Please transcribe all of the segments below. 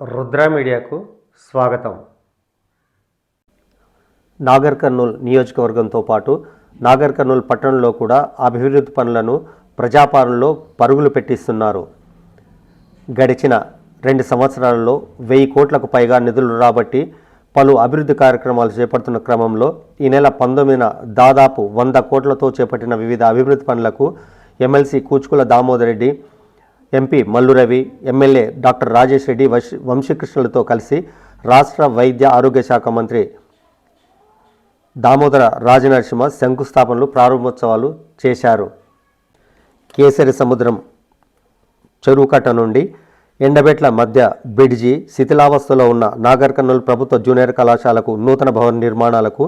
రుద్ర మీడియాకు స్వాగతం. నాగర్ కర్నూల్ నియోజకవర్గంతో పాటు నాగర్ కర్నూల్ పట్టణంలో కూడా అభివృద్ధి పనులను ప్రజాపాలనలో పరుగులు పెట్టిస్తున్నారు. గడిచిన రెండు సంవత్సరాలలో వెయ్యి కోట్లకు పైగా నిధులు రాబట్టి పలు అభివృద్ధి కార్యక్రమాలు చేపడుతున్న క్రమంలో ఈ నెల పంతొమ్మిదిన దాదాపు వంద కోట్లతో చేపట్టిన వివిధ అభివృద్ధి పనులకు MLC Kuchukulla Damodar Reddy MP Mallu Ravi MLA doctor Rajesh Reddy వంశీకృష్ణులతో కలిసి రాష్ట్ర వైద్య ఆరోగ్య శాఖ మంత్రి దామోదర రాజనరసింహ శంకుస్థాపనలు ప్రారంభోత్సవాలు చేశారు. కేసరి సముద్రం చెరువుకట్ట నుండి ఎండబెట్ల మధ్య బ్రిడ్జి శిథిలావస్థలో ఉన్న నాగర్ కర్నూలు ప్రభుత్వ జూనియర్ కళాశాలకు నూతన భవన నిర్మాణాలకు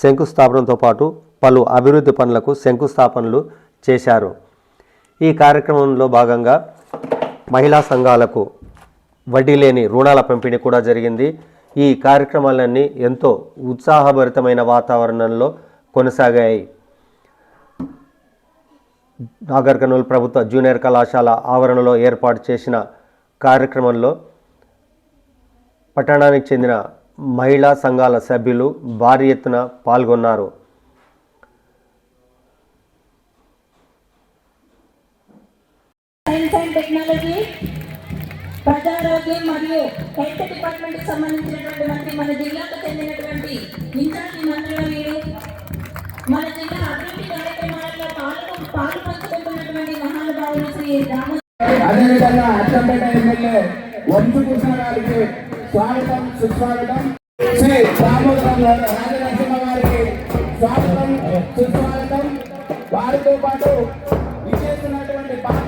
శంకుస్థాపనతో పాటు పలు అభివృద్ధి పనులకు శంకుస్థాపనలు చేశారు. ఈ కార్యక్రమంలో భాగంగా మహిళా సంఘాలకు వడ్డీ లేని రుణాల పంపిణీ కూడా జరిగింది. ఈ కార్యక్రమాలన్నీ ఎంతో ఉత్సాహభరితమైన వాతావరణంలో కొనసాగాయి. నాగర్ కర్నూలు ప్రభుత్వ జూనియర్ కళాశాల ఆవరణలో ఏర్పాటు చేసిన కార్యక్రమంలో పట్టణానికి చెందిన మహిళా సంఘాల సభ్యులు భారీ ఎత్తున పాల్గొన్నారు. ప్రజారోగ్యం మరియు హెల్త్ డిపార్ట్మెంట్ సంబంధించినటువంటి మంత్రి మన జిల్లాకు చెందినటువంటి ఇన్ఛార్జి మంత్రులు మీరు మన జిల్లా అభివృద్ధి కార్యక్రమాలలో పాల్గొ పాలు పంచుకుంటున్నటువంటి మహానుభావులు శ్రీ రామ అదేవిధంగా అచ్చంపేట ఎమ్మెల్యే వంశు కృష్ణ గారికి స్వాగతం సుస్వాగతం. శ్రీ దామోదరం రాజనరసింహ గారికి స్వాగతం సుస్వాగతం. వారితో పాటు విచ్చేస్తున్నటువంటి పార్లమెంటు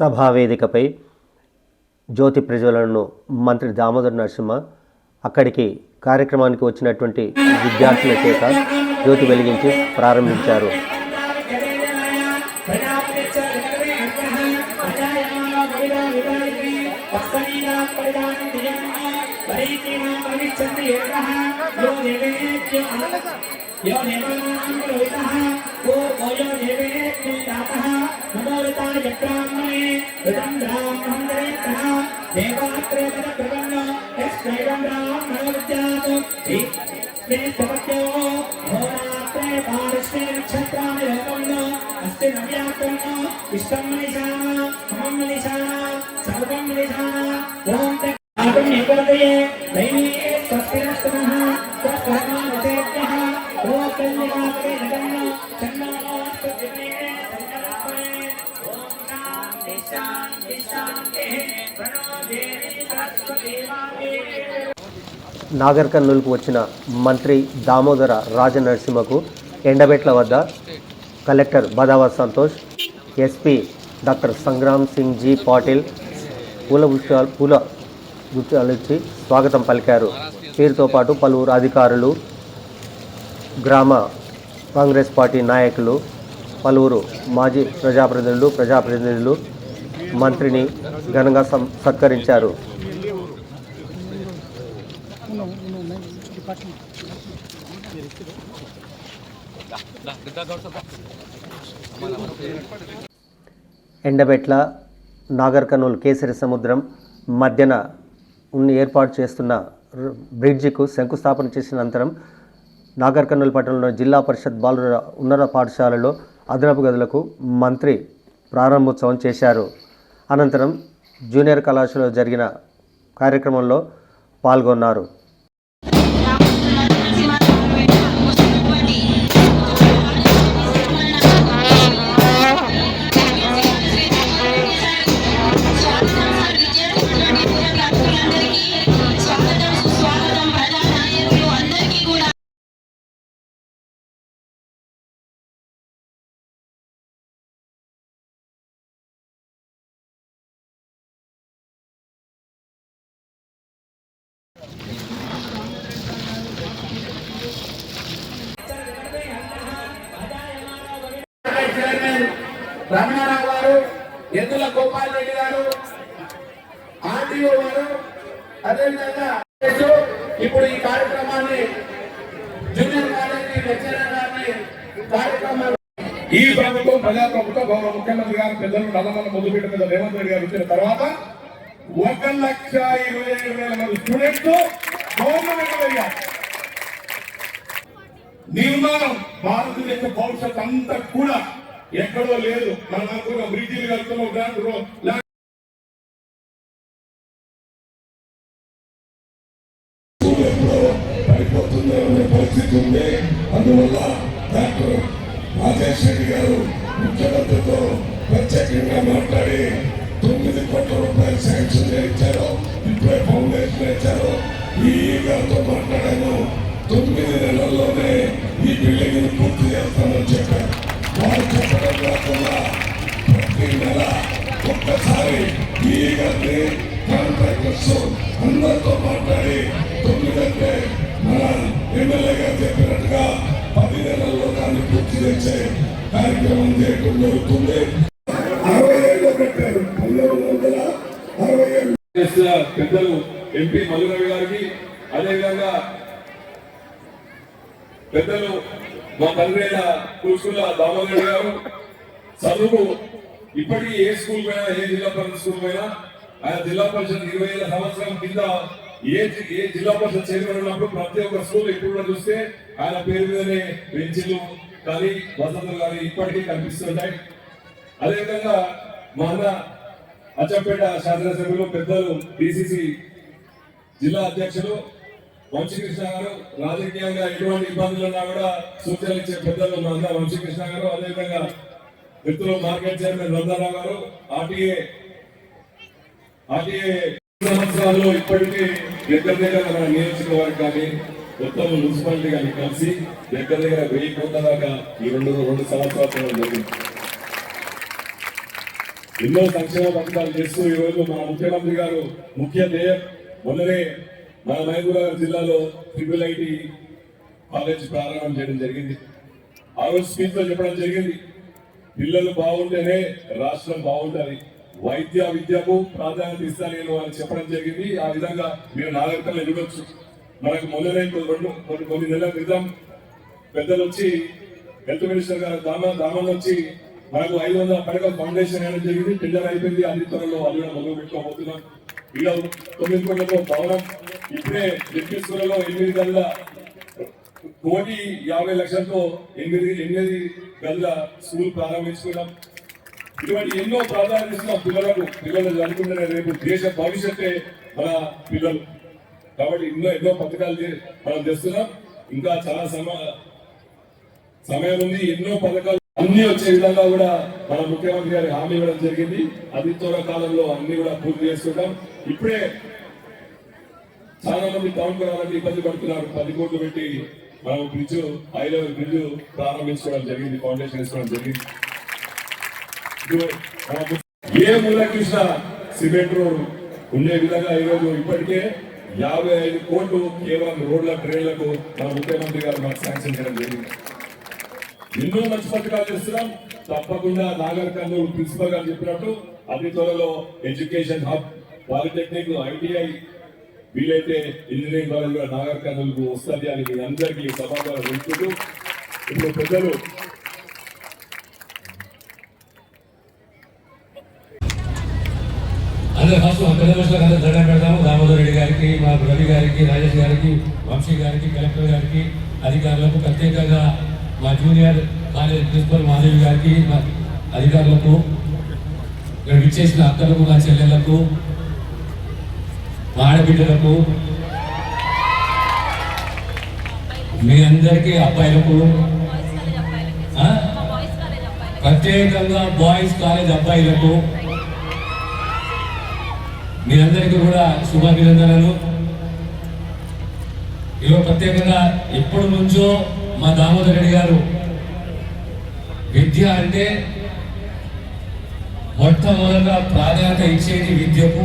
సభా వేదికపై జ్యోతి ప్రజ్వలనను మంత్రి దామోదర్ నరసింహ అక్కడికి కార్యక్రమానికి వచ్చినటువంటి విద్యార్థుల చేత జ్యోతి వెలిగించి ప్రారంభించారు. यो నమోరిత యత్రాహ్మణే ఋతం బ్రాహ్మణం జయత్తః దేవాత్రే తద ప్రపన్న నాగర్ కర్నూలుకు వచ్చిన మంత్రి దామోదర రాజనరసింహకు ఎండబెట్ల వద్ద collector Badavath Santosh SP doctor Sangram Singh G Patil పూల పుష్పాలు పూల గుత్తాలు ఇచ్చి స్వాగతం పలికారు. వీరితో పాటు పలువురు అధికారులు గ్రామ కాంగ్రెస్ పార్టీ నాయకులు పలువురు మాజీ ప్రజాప్రతినిధులు ప్రజాప్రతినిధులు మంత్రిని ఘనంగా సత్కరించారు. ఎండబెట్ల నాగర్ కర్నూలు కేసరి సముద్రం మధ్యన ఉన్న ఏర్పాటు చేస్తున్న బ్రిడ్జికు శంకుస్థాపన చేసిన అనంతరం నాగర్ కర్నూలు పట్టణంలో జిల్లా పరిషత్ బాలుర ఉన్నత పాఠశాలలో అదనపు గదులకు మంత్రి ప్రారంభోత్సవం చేశారు. అనంతరం జూనియర్ కళాశాలలో జరిగిన కార్యక్రమంలో పాల్గొన్నారు. రమణారావు గారు ఎద్దుల గోపాల్ రెడ్డి గారు ఆర్టీఓ గారు అదేవిధంగా ఇప్పుడు ఈ కార్యక్రమాన్ని జూనియర్ కాలేజీ లెక్చరర్ గారిని కార్యక్రమాలు ఈ ప్రభుత్వం ప్రజా ప్రభుత్వం గౌరవ ముఖ్యమంత్రి గారు పెద్దలు నల్లమల్ల ముద్దుపీట మీద రేవంత్ రెడ్డి గారు వచ్చిన తర్వాత ఒక లక్ష ఇరవై ఏడు వేల మంది స్టూడెంట్స్ గవర్నమెంట్ అయ్యారు నిర్మాణం భారతదేశ భవిష్యత్ అంతా కూడా ఎక్కడో లేదు. మనం అనుకున్న బ్రిడ్జిలు కడుతున్నాం గ్రాండ్ రో- పడిపోతుంది అనే పరిస్థితి ఉంది. అందువల్ల డాక్టర్ రాజేష్ రెడ్డి గారు ముఖ్యమంత్రితో ప్రత్యేకంగా మాట్లాడి తొమ్మిది కోట్ల రూపాయలు శాంక్షన్ చేయించారు. ఇప్పుడే ఫౌండేషన్ ఇచ్చారు. ఈ గారితో మాట్లాడాను. తొమ్మిది నెలల్లోనే ఈ బిల్డింగ్ పూర్తి చేస్తామని చెప్పారు. వారు ప్రతి నెల ఒక్కసారి ఈ గారిని కాంట్రాక్టర్స్ అందరితో మాట్లాడి మన ఎమ్మెల్యే గారు చెప్పినట్టుగా పది నెలల్లో దాన్ని పూర్తి చేసే కార్యక్రమం చేయడం జరుగుతుంది అరవై ఏళ్ళు పెట్టారు పంతొమ్మిది వందల అరవై ఏళ్ళు పెద్దలు ఎంపీ మధురవి గారికి అదేవిధంగా పెద్దలు మా తండ్రి అయిన కూసుల దామోదర్ గారు చదువు ఇప్పటికీ ఏ స్కూల్ పోయినా ఏ జిల్లా పరిషత్ స్కూల్ పోయినా ఆయన జిల్లా పరిషత్ ఇరవై ఐదు సంవత్సరం కింద ఏ ఏ జిల్లా పరిషత్ చైర్మన్ ఉన్నప్పుడు ప్రతి ఒక్క స్కూల్ ఎప్పుడు చూస్తే ఆయన పేరు మీదనే బెంచ్లు కానీ వసతులు కానీ ఇప్పటికీ కనిపిస్తుంటాయి. అదేవిధంగా మా అన్న అచ్చంపేట శాసనసభ్యులు పెద్దలు డిసిసి జిల్లా అధ్యక్షులు వంశీకృష్ణ గారు రాజకీయంగా ఎటువంటి ఇబ్బందులు ఉన్నా కూడా సూచనలు ఇచ్చే పెద్దలు మా అన్న వంశీకృష్ణ గారు. అదేవిధంగా మిత్రులు మార్కెట్ చైర్మన్ రంగారావు గారు ఆర్టీఏ ఆర్టీఏ సంవత్సరాల్లో ఇప్పటికీ దగ్గర దగ్గర మన నియోజకవర్గం కానీ మొత్తం మున్సిపాలిటీ కానీ కలిసి దగ్గర దగ్గర వెయ్యి కోట్ల దాకా ఈ రెండు రెండు సంవత్సరాలు జరిగింది. ఎన్నో సంక్షేమ పథకాలు చేస్తూ ఈరోజు మన ముఖ్యమంత్రి గారు ముఖ్య ధ్యేయం మొన్ననే మన మహబూబ్నగర్ జిల్లాలో ట్రిపుల్ ఐటి కాలేజ్ ప్రారంభం చేయడం జరిగింది. ఆ రోజు స్పీచ్లో చెప్పడం జరిగింది. పిల్లలు బాగుంటేనే రాష్ట్రం బాగుంటుంది. వైద్య విద్యకు ప్రాధాన్యత ఇస్తా నేను అని చెప్పడం జరిగింది. ఆ విధంగా మీరు నాగరికల్లో చూడొచ్చు మనకు మొదలైన రెండు కొన్ని కొన్ని నెలల క్రితం పెద్దలు వచ్చి హెల్త్ మినిస్టర్ గారు దామ దామన్ వచ్చి మనకు ఐదు వందల పడక ఫౌండేషన్ అనేది జరిగింది. టెండర్ అయిపోయింది. అన్ని త్వరలో అది కూడా మొదలు పెట్టుకోబోతున్నాం. ఇలా తొమ్మిది కోట్లతో భవనం. ఇప్పుడే డిస్ట్రిక్ట్స్లలో ఎనిమిది గదుల కోటి యాభై లక్షలతో ఎనిమిది ఎనిమిది గదుల స్కూల్ ప్రారంభించుకున్నాం. ఇటువంటి ఎన్నో ప్రాధాన్యత ఇస్తున్న పిల్లలకు పిల్లలు చదువుకుంటున్న రేపు దేశ భవిష్యత్తే మన పిల్లలు. కాబట్టి ఎన్నో ఎన్నో పథకాలు మనం చేస్తున్నాం. ఇంకా చాలా సమ సమయం ఉంది. ఎన్నో పథకాలు అన్ని వచ్చే విధంగా కూడా మన ముఖ్యమంత్రి గారి హామీ ఇవ్వడం జరిగింది. అతి త్వర కాలంలో అన్ని కూడా పూర్తి చేసుకుంటాం. ఇప్పుడే చాలా మంది టౌన్కు రావాలంటే ఇబ్బంది పడుతున్నారు. పది కోట్లు పెట్టి మనం బ్రిడ్జ్ హై లెవెల్ బ్రిడ్జ్ ప్రారంభించుకోవడం జరిగింది ఫౌండేషన్ వేసుకోవడం జరిగింది. ఏ మూల చూసినా సిమెంట్ రోడ్ ఉండే విధంగా ఈరోజు ఇప్పటికే యాభై ఐదు కోట్లు కేవలం రోడ్ల ట్రైన్లకు మన ముఖ్యమంత్రి గారు మనకు శాంక్షన్ చేయడం జరిగింది. ఎన్నో మంచి పథకాలు చేస్తున్నాం. తప్పకుండా నాగర్ కర్నూలు ప్రిన్సిపల్ గారు చెప్పినట్టు అతి త్వరలో ఎడ్యుకేషన్ హబ్ పాలిటెక్నిక్ ఐటీఐ వీలైతే ఇంజనీరింగ్ కాలేజ్ కూడా నాగర్ కర్నూలుకు వస్తుంది అని మీ అందరికీ సమాధానం ఉంచుతూ ఇప్పుడు పెద్దలు అందరూ ఫస్ట్ పెద్ద మనుషులకు అందరూ దండం పెడతాము. దామోదర్ రెడ్డి గారికి మా రవి గారికి రాజేష్ గారికి వంశీ గారికి కలెక్టర్ గారికి అధికారులకు ప్రత్యేకంగా మా జూనియర్ కాలేజ్ ప్రిన్సిపల్ మాధవి గారికి మా అధికారులకు ఇక్కడ విచ్చేసిన అక్కలకు మా చెల్లెళ్ళకు ఆడబిడ్డలకు మీ అందరికీ అబ్బాయిలకు ప్రత్యేకంగా బాయ్స్ కాలేజ్ అబ్బాయిలకు మీరందరికీ కూడా శుభాభినందనలు. ఈరోజు ప్రత్యేకంగా ఎప్పటి నుంచో మా దామోదర్ రెడ్డి గారు విద్య అంటే మొట్టమొదట ప్రాధాన్యత ఇచ్చేది విద్యకు.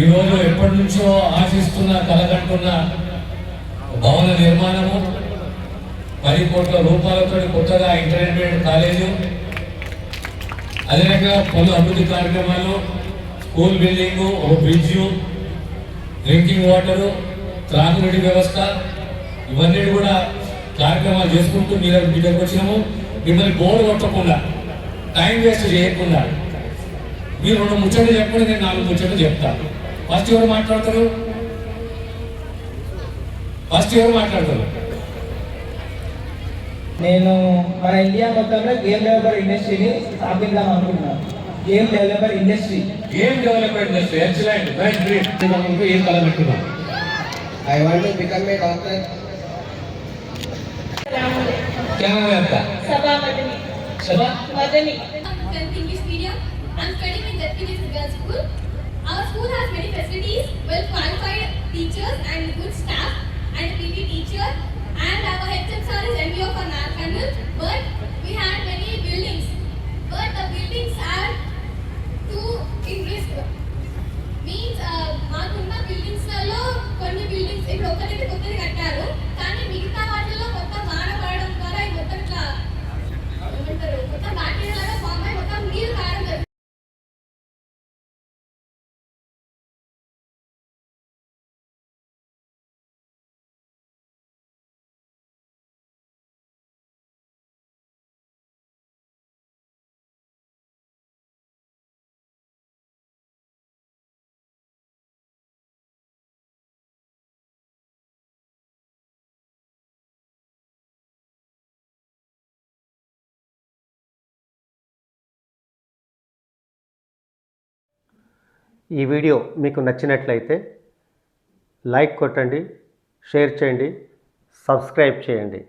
ఈరోజు ఎప్పటి నుంచో ఆశిస్తున్న కలగంటున్న భవన నిర్మాణము పది కోట్ల రూపాయలతో కొత్తగా ఇంటర్మీడియట్ కాలేజు అదే రకంగా పలు అభివృద్ధి కార్యక్రమాలు స్కూల్ బిల్డింగ్ ఒక బ్రిడ్జ్ డ్రింకింగ్ వాటరు త్రాగునీటి వ్యవస్థ ఇవన్నీ కూడా కార్యక్రమాలు చేసుకుంటూ మీరు దగ్గర మీ దగ్గరకు వచ్చినాము. మిమ్మల్ని బోర్డు కొట్టకుండా టైం వేస్ట్ చేయకుండా మీరు రెండు ముచ్చట్లు చెప్పండి నేను నాలుగు ముచ్చట్లు చెప్తాను. ఫస్ట్ ఎవరు మాట్లాడతారు? ఫస్ట్ ఎవరు మాట్లాడతారు? నేను మన ఇండియా మొత్తంలో గేమ్ డెవలపర్ ఇండస్ట్రీని స్థాపిద్దాం అనుకుంటున్నాను. Game developer industry. Game development industry excellent nice great ఏం కల పెట్టుకున్నాం I want to become a doctor సభాపతిని. సభా మదని Tenth English medium. I'm studying school has many facilities, well qualified teachers and good staff and a PT teacher. And our head ఈ video మీకు నచ్చినట్లయితే like కొట్టండి share చేయండి subscribe చేయండి.